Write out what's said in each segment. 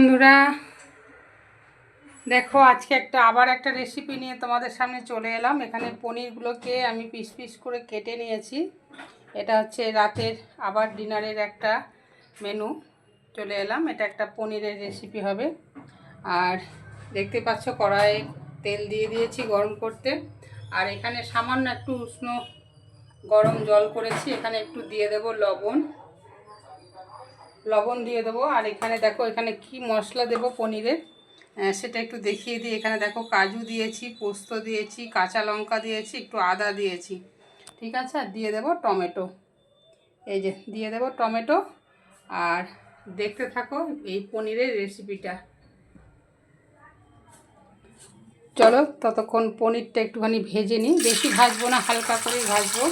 বন্ধুরা, দেখো আজকে একটা আবার একটা রেসিপি নিয়ে তোমাদের সামনে চলে এলাম। এখানে পনিরগুলোকে আমি পিস পিস করে কেটে নিয়েছি। এটা হচ্ছে রাতের আবার ডিনারের একটা মেনু চলে এলাম, এটা একটা পনিরের রেসিপি হবে। আর দেখতে পাচ্ছ কড়াইয়ে তেল দিয়ে দিয়েছি গরম করতে। আর এখানে সামান্য একটু উষ্ণ গরম জল করেছি, এখানে একটু দিয়ে দেব লবণ। লবণ দিয়ে দেবো। আর এখানে দেখো, এখানে কি মশলা দেবো পনিরের? সেটা একটু দেখিয়ে দিই। এখানে দেখো, কাজু দিয়েছি, পোস্ত দিয়েছি, কাঁচা লঙ্কা দিয়েছি, একটু আদা দিয়েছি। ঠিক আছে? আর দিয়ে দেবো টমেটো। এই যে, দিয়ে দেবো টমেটো। আর দেখতে থাকো এই পনিরের রেসিপিটা। চলো, ততক্ষণ পনিরটা একটুখানি ভেজে নিই। বেশি ভাজবো না, হালকা করেই ভাজবো।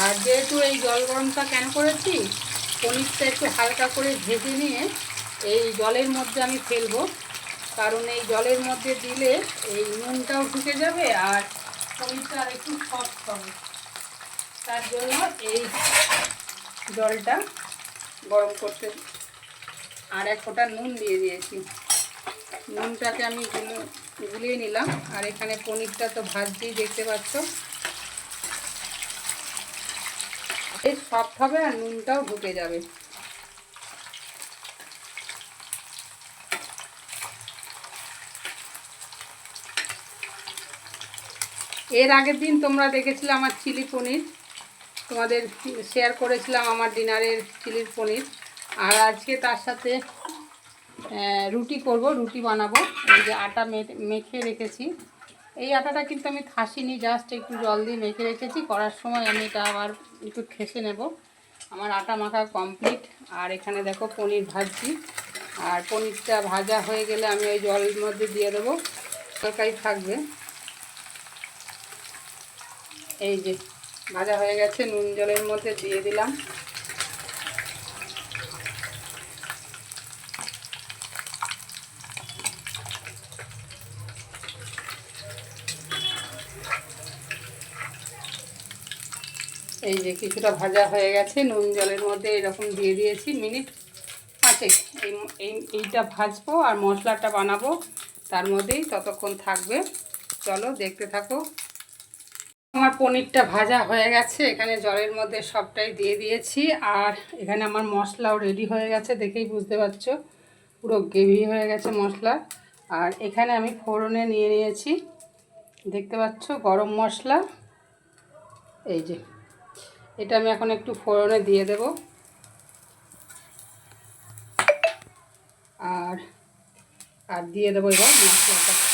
আর যেহেতু এই জল গরমটা কেন করেছি, পনিরটা একটু হালকা করে ভেজে নিয়ে এই জলের মধ্যে আমি ফেলব। কারণ এই জলের মধ্যে দিলে এই নুনটাও ঢুকে যাবে আর পনিরটা আর একটু সফট হবে। তার জন্য এই জলটা গরম করতে আর এক ফোঁটা নুন দিয়ে দিয়েছি। নুনটাকে আমি গুলিয়ে নিলাম। আর এখানে পনিরটা তো ভাজতেই দেখতে পাচ্ছ। বেশ সফট হবে আর নুনটাও ঢুকে যাবে। এর আগের দিন তোমরা দেখেছিলে আমার চিলি পনির। তোমাদের শেয়ার করেছিলাম আমার ডিনারের চিলির পনির। আর আজকে তার সাথে রুটি করব, রুটি বানাবো। এই যে আটা মেখে রেখেছি। এই আটাটা কিন্তু আমি খাসিনি জাস্ট একটু জল দিয়ে মেখে রেখেছি। করার সময় আমি এটা আবার একটু খেসে নেব। আমার আটা মাখা কমপ্লিট আর এখানে দেখো পনির ভাজছি। আর পনিরটা ভাজা হয়ে গেলে আমি ওই জলের মধ্যে দিয়ে দেবো। তরকারি থাকবে। এই যে, ভাজা হয়ে গেছে, নুন জলের মধ্যে দিয়ে দিলাম। এই যে কিছুটা ভাজা হয়ে গেছে, নুন জলের মধ্যে এরকম দিয়ে দিয়েছি মিনিট আছে এই এই, এইটা ভাজবো আর মশলাটা বানাবো, তার মধ্যেই ততক্ষণ থাকবে। চলো দেখতে থাকো। আমার পনিরটা ভাজা হয়ে গেছে, এখানে জলের মধ্যে সবটাই দিয়ে দিয়েছি, আর এখানে আমার মশলাও রেডি হয়ে গেছে, দেখেই বুঝতে পারছ, পুরো গ্রেভি হয়ে গেছে মশলা। আর এখানে আমি ফোড়নে নিয়ে নিয়েছি, দেখতে পাচ্ছ গরম মশলা। এই যে এটা আমি এখন একটু ফোড়নে দিয়ে দেব। আর আর দিয়ে দেবো এবার মশলাটা।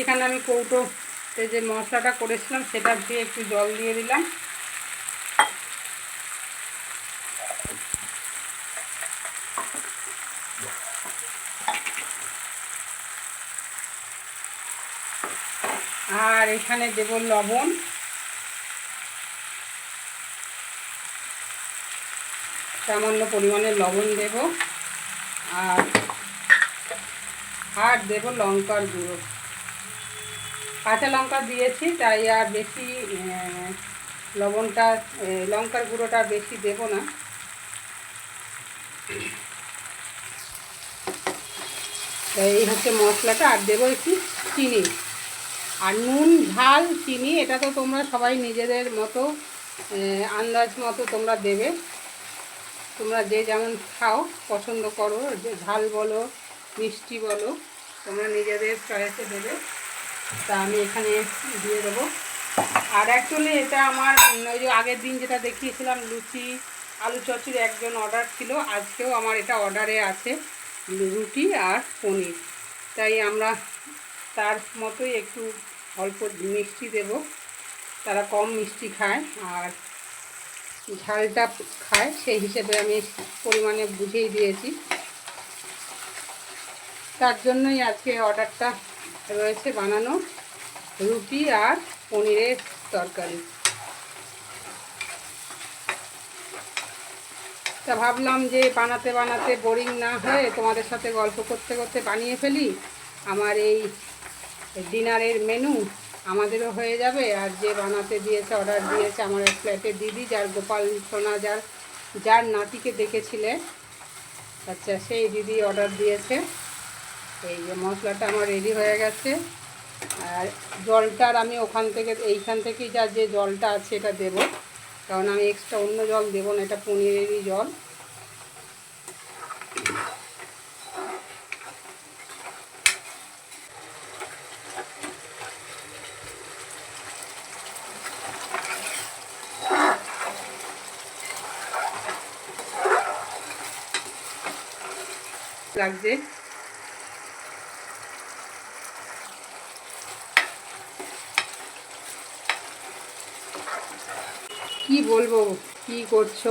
এখানে আমি কৌটোতে যে মশলাটা করেছিলাম, সেটা দিয়ে একটু জল দিয়ে দিলাম। আর এখানে দেব লবণ। সামান্য পরিমাণে লবণ দেব। আর আর দেব লঙ্কার গুঁড়ো। কাঁচা লঙ্কা দিয়েছি, তাই আর বেশি লবণটা লঙ্কার গুঁড়োটা বেশি দেব না। এই হচ্ছে মশলাটা, আর দেবো একটু চিনি। আর নুন, ঝাল, চিনি, এটা তো তোমরা সবাই নিজেদের মতো আন্দাজ মতো তোমরা দেবে। তোমরা যে যেমন খাও, পছন্দ করো, যে ঝাল বলো, মিষ্টি বলো, তোমরা নিজেদের চয়েসে দেবে। তা আমি এখানে দিয়ে দেবো। আর অ্যাকচুয়ালি এটা আমার ওই যে আগের দিন যেটা দেখিয়েছিলাম, লুচি, আলু চচ্চড়ি একজন অর্ডার ছিল। আজকেও আমার এটা অর্ডারে আছে, রুটি আর পনির। তাই আমরা তার মতোই একটু অল্প মিষ্টি দেব। তারা কম মিষ্টি খায় আর ঝালটা খায়, সেই হিসেবে আমি পরিমাণে বুঝেই দিয়েছি। তার জন্যই আজকে অর্ডারটা রয়েছে বানানো রুটি আর পনিরের তরকারি। তা ভাবলাম যে বানাতে বানাতে বোরিং না হয়ে তোমাদের সাথে গল্প করতে করতে বানিয়ে ফেলি। আমার এই ডিনারের মেনু আমাদেরও হয়ে যাবে আর যে বানাতে দিয়েছে অর্ডার দিয়েছে আমার ফ্ল্যাটের দিদি, যার গোপাল সোনা, যার যার নাতিকে দেখেছিলে। আচ্ছা সেই দিদি অর্ডার দিয়েছে। এই যে মশলাটা আমার রেডি হয়ে গেছে। আর জলটার আমি ওখান থেকে, এইখান থেকেই যা যে জলটা আছে এটা দেব। কারণ আমি এক্সট্রা অন্য জল দেবো না, এটা পনিরেরই জল। লাগছে। বলব? কি করছ?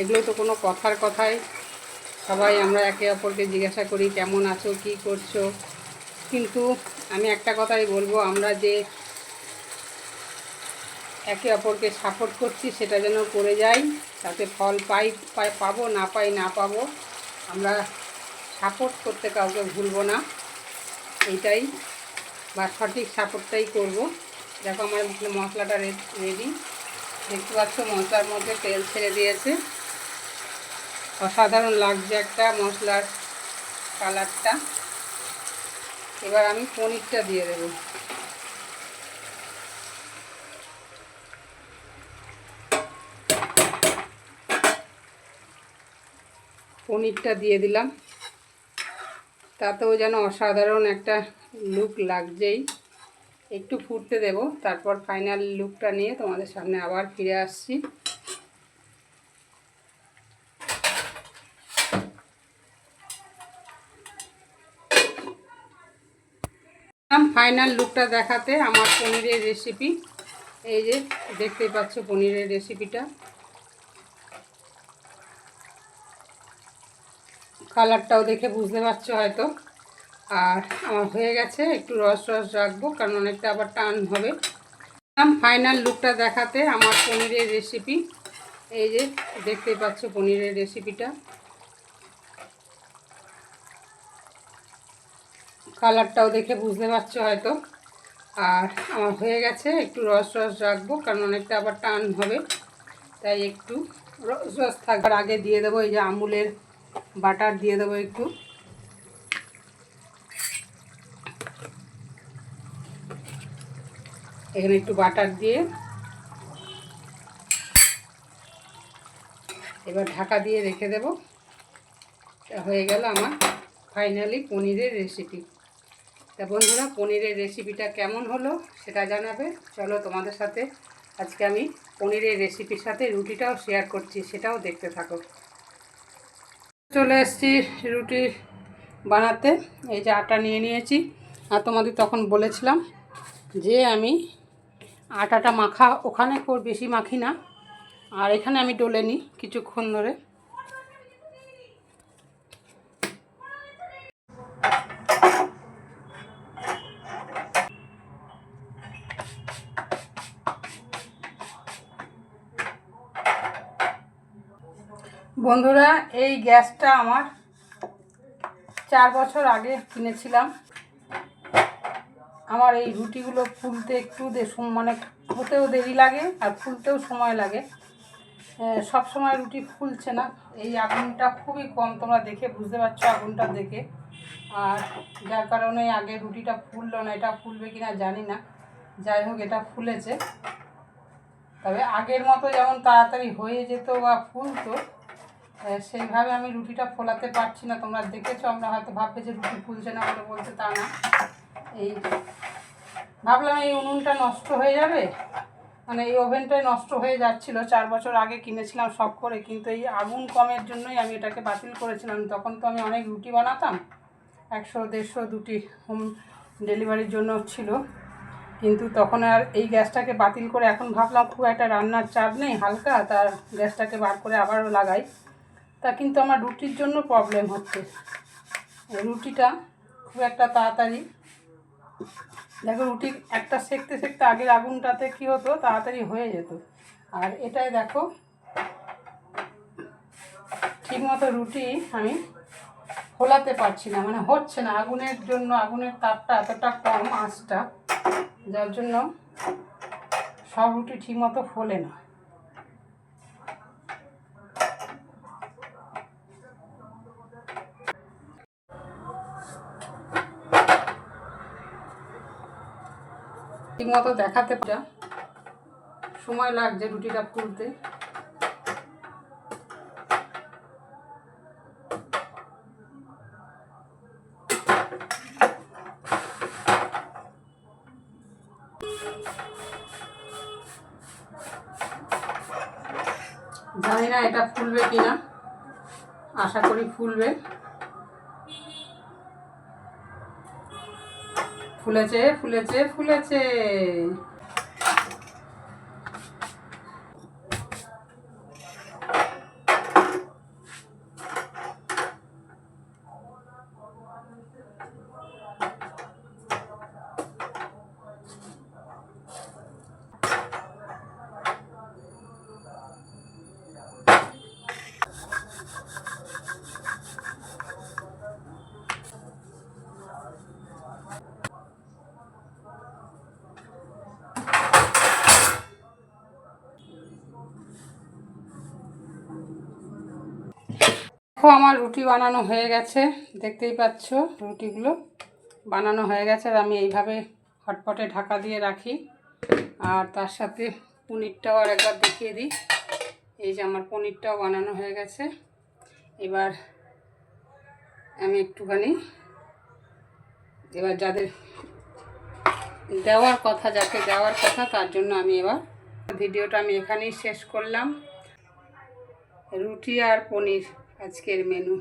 এগুলো তো কোনো কথার কথাই। সবাই আমরা একে অপরকে জিজ্ঞাসা করি, কেমন আছো, কি করছ? কিন্তু আমি একটা কথাই বলব, আমরা যে একে অপরকে সাপোর্ট করছি, সেটা যেন করে যাই, তাতে ফল পাই পাই, পাবো, না পাই, না পাবো, আমরা সাপোর্ট করতে কাউকে ভুলবো না। এইটাই, বা সঠিক সাপোর্টটাই করব। দেখো আমার মশলাটা রেডি দেখতে পাচ্ছ, মশলার মধ্যে তেল ছেড়ে দিয়েছে। অসাধারণ লাগছে একটা মশলার কালারটা। এবার আমি পনিরটা দিয়ে দেবো। পনিরটা দিয়ে দিলাম। তাতেও যেন অসাধারণ একটা লুক লাগছেই। একটু ফুটতে দেব। তারপর ফাইনাল লুকটা নিয়ে তোমাদের সামনে আবার ফিরে আসছি। ফাইনাল লুকটা দেখাতে আমার পনিরের রেসিপি এই যে, দেখতেই পাচ্ছ পনিরের রেসিপিটা কালারটাও দেখে বুঝতে পারছ হয়তো। আর আমার হয়ে গেছে, একটু রস রস রাখব, কারণ অনেকটা আবার টান হবে। ফাইনাল লুকটা দেখাতে আমার পনিরের রেসিপি এই যে, দেখতে পাচ্ছ পনিরের রেসিপিটা কালারটাও দেখে বুঝতে পারছ হয়তো। আর আমার হয়ে গেছে, একটু রস রস রাখব, কারণ অনেকটা আবার টান হবে। তাই একটু রস রস থাকবার আগে দিয়ে দেবো এই যে আমুলের বাটার দিয়ে দেবো একটু। এখানে একটু বাটার দিয়ে। এবার ঢাকা দিয়ে রেখে দেব। হয়ে গেল আমার ফাইনালি পনিরের রেসিপি। তা বন্ধুরা, পনিরের রেসিপিটা কেমন হলো সেটা জানাবে। চলো তোমাদের সাথে আজকে আমি পনিরের রেসিপির সাথে রুটিটাও শেয়ার করছি, সেটাও দেখতে থাকো। চলে এসেছি রুটি বানাতে। এই যে আটা নিয়ে নিয়েছি। আর তোমাদের তখন বলেছিলাম যে আমি আটাটা মাখা, ওখানে বেশি মাখি না। আর এখানে আমি ডলে নিই কিছুক্ষণ ধরে। বন্ধুরা, এই গ্যাসটা আমার চার বছর আগে কিনেছিলাম। আমার এই রুটিগুলো ফুলতে একটু মানে হতেও দেরি লাগে আর ফুলতেও সময় লাগে। সব সময় রুটি ফুলছে না। এই আগুনটা খুবই কম, তোমরা দেখে বুঝতে পারছ আগুনটা দেখে। আর যার কারণে আগে রুটিটা ফুললো না, এটা ফুলবে কি না জানি না। যাই হোক, এটা ফুলেছে। তবে আগের মতো যেমন তাড়াতাড়ি হয়ে যেত বা ফুলতো সেইভাবে আমি রুটিটা ফোলাতে পারছি না। তোমরা দেখেছ, আমরা হয়তো ভাববে যে রুটি ফুলছে না বলে বলছে তা না। এই ভাবলাম এই উনুনটা নষ্ট হয়ে যাবে। মানে এই ওভেনটাই নষ্ট হয়ে যাচ্ছিল, চার বছর আগে কিনেছিলাম সব করে, কিন্তু এই আগুন কমের জন্যই আমি এটাকে বাতিল করেছিলাম। তখন তো আমি অনেক রুটি বানাতাম, একশো, দেড়শো দুটি হোম ডেলিভারির জন্য ছিল। কিন্তু তখন আর এই গ্যাসটাকে বাতিল করে এখন ভাবলাম খুব একটা রান্নার চাপ নেই, হালকা তার গ্যাসটাকে বার করে আবারও লাগাই। তা কিন্তু আমার রুটির জন্য প্রবলেম হচ্ছে। রুটিটা খুব একটা তাড়াতাড়ি দেখো রুটি একটা সেকতে সেকতে আগের আগুনটাতে কি হতো? তাড়াতাড়ি হয়ে যেত। আর এটাই দেখো, ঠিকমতো রুটি আমি ফোলাতে পারছি না। মানে হচ্ছে না, আগুনের জন্য আগুনের তাপটা এতটা কম আঁচটা, যার জন্য সব রুটি ঠিকমতো ফোলে না। ঠিকমতো দেখাতে পারা সময় লাগছে রুটিটা ফুলতে জানি না এটা ফুলবে কিনা। আশা করি ফুলবে। ফুলেছে ফুলেছে ফুলেছে। দেখো আমার রুটি বানানো হয়ে গেছে, দেখতেই পাচ্ছ রুটিগুলো বানানো হয়ে গেছে, আর আমি এইভাবে হটপটে ঢাকা দিয়ে রাখি। আর তার সাথে পনিরটাও আর একবার দেখিয়ে দিই। এই যে আমার পনিরটাও বানানো হয়ে গেছে। এবার আমি একটুখানি, এবার যাদের দেওয়ার কথা, যাকে দেওয়ার কথা, তার জন্য আমি এবার ভিডিওটা আমি এখানেই শেষ করলাম। রুটি আর পনির আজকের মেনু